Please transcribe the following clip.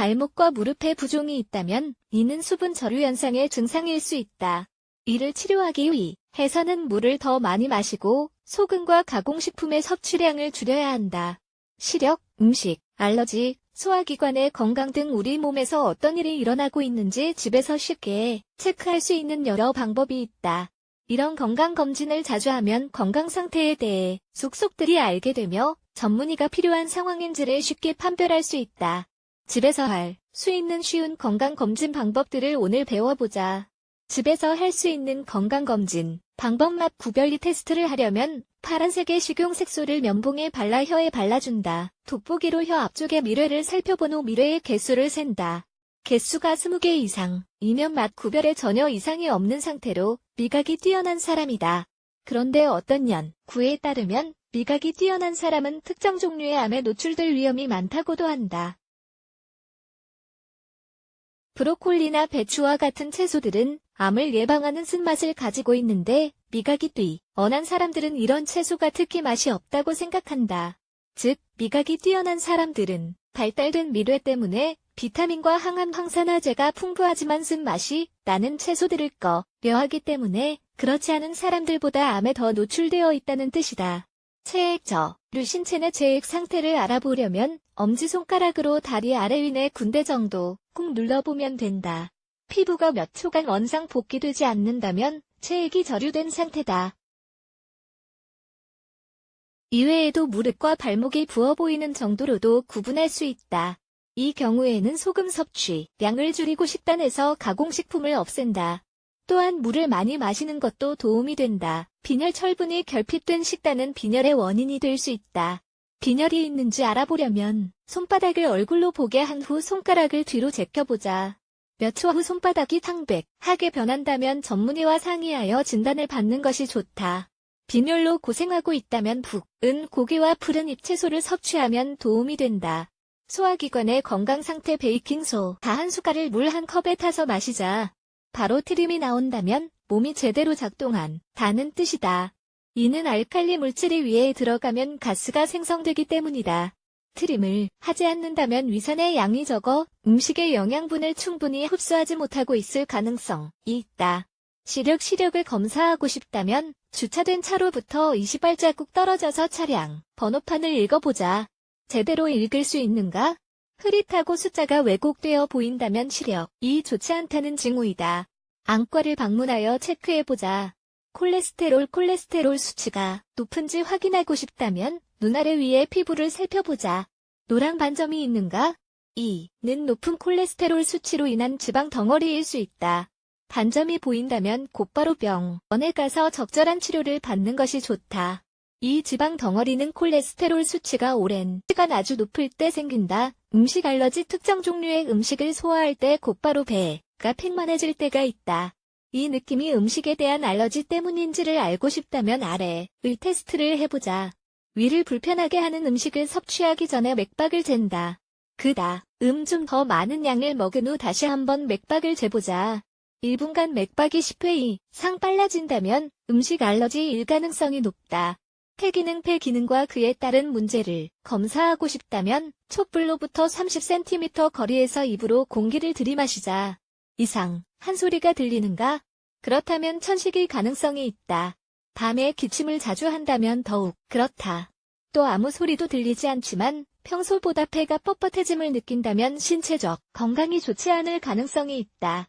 발목과 무릎에 부종이 있다면 이는 수분 저류 현상의 증상일 수 있다. 이를 치료하기 위해서는 물을 더 많이 마시고 소금과 가공식품의 섭취량을 줄여야 한다. 시력, 음식, 알러지, 소화기관의 건강 등 우리 몸에서 어떤 일이 일어나고 있는지 집에서 쉽게 체크할 수 있는 여러 방법이 있다. 이런 건강검진을 자주 하면 건강 상태에 대해 속속들이 알게 되며 전문의가 필요한 상황인지를 쉽게 판별할 수 있다. 집에서 할 수 있는 쉬운 건강검진 방법들을 오늘 배워보자. 집에서 할 수 있는 건강검진 방법 맛 구별리 테스트를 하려면 파란색의 식용 색소를 면봉에 발라 혀에 발라준다. 돋보기로 혀 앞쪽의 미뢰를 살펴본 후 미뢰의 개수를 센다. 개수가 20개 이상, 이면 맛 구별에 전혀 이상이 없는 상태로 미각이 뛰어난 사람이다. 그런데 어떤 연, 구에 따르면 미각이 뛰어난 사람은 특정 종류의 암에 노출될 위험이 많다고도 한다. 브로콜리나 배추와 같은 채소들은 암을 예방하는 쓴맛을 가지고 있는데 미각이 뛰어난 사람들은 이런 채소가 특히 맛이 없다고 생각한다. 즉, 미각이 뛰어난 사람들은 발달된 미뢰 때문에 비타민과 항암 항산화제가 풍부하지만 쓴맛이 나는 채소들을 꺼려 하기 때문에 그렇지 않은 사람들보다 암에 더 노출되어 있다는 뜻이다. 체액저, 류신체의 체액 상태를 알아보려면 엄지손가락으로 다리 아래 위내 군대 정도 꾹 눌러보면 된다. 피부가 몇 초간 원상 복귀되지 않는다면 체액이 저류된 상태다. 이외에도 무릎과 발목이 부어 보이는 정도로도 구분할 수 있다. 이 경우에는 소금 섭취량을 줄이고 식단에서 가공식품을 없앤다. 또한 물을 많이 마시는 것도 도움이 된다. 빈혈 철분이 결핍된 식단은 빈혈의 원인이 될 수 있다. 빈혈이 있는지 알아보려면 손바닥을 얼굴로 보게 한 후 손가락을 뒤로 제껴보자. 몇 초 후 손바닥이 탕백하게 변한다면 전문의와 상의하여 진단을 받는 것이 좋다. 빈혈로 고생하고 있다면 북, 은 고기와 푸른 잎채소를 섭취하면 도움이 된다. 소화기관의 건강 상태 베이킹소 다 한 숟갈을 물 한 컵에 타서 마시자. 바로 트림이 나온다면 몸이 제대로 작동한 다는 뜻이다. 이는 알칼리 물질이 위에 들어가면 가스가 생성되기 때문이다. 트림을 하지 않는다면 위산의 양이 적어 음식의 영양분을 충분히 흡수하지 못하고 있을 가능성이 있다. 시력 시력을 검사하고 싶다면 주차된 차로부터 20발자국 떨어져서 차량 번호판을 읽어보자. 제대로 읽을 수 있는가? 흐릿하고 숫자가 왜곡되어 보인다면 시력이 좋지 않다는 징후이다. 안과를 방문하여 체크해보자. 콜레스테롤 콜레스테롤 수치가 높은지 확인하고 싶다면 눈 아래 위에 피부를 살펴보자. 노랑 반점이 있는가? 2는 높은 콜레스테롤 수치로 인한 지방 덩어리일 수 있다. 반점이 보인다면 곧바로 병원에 가서 적절한 치료를 받는 것이 좋다. 이 지방 덩어리는 콜레스테롤 수치가 오랜 시간 아주 높을 때 생긴다. 음식 알러지 특정 종류의 음식을 소화할 때 곧바로 배가 팽만해질 때가 있다. 이 느낌이 음식에 대한 알러지 때문인지를 알고 싶다면 아래의 테스트를 해보자. 위를 불편하게 하는 음식을 섭취하기 전에 맥박을 잰다. 그다. 음 좀 더 많은 양을 먹은 후 다시 한번 맥박을 재보자. 1분간 맥박이 10회 이상 빨라진다면 음식 알러지 일 가능성이 높다. 폐기능 폐기능과 그에 따른 문제를 검사하고 싶다면 촛불로부터 30cm 거리에서 입으로 공기를 들이마시자. 이상 한 소리가 들리는가? 그렇다면 천식일 가능성이 있다. 밤에 기침을 자주 한다면 더욱 그렇다. 또 아무 소리도 들리지 않지만 평소보다 폐가 뻣뻣해짐을 느낀다면 신체적 건강이 좋지 않을 가능성이 있다.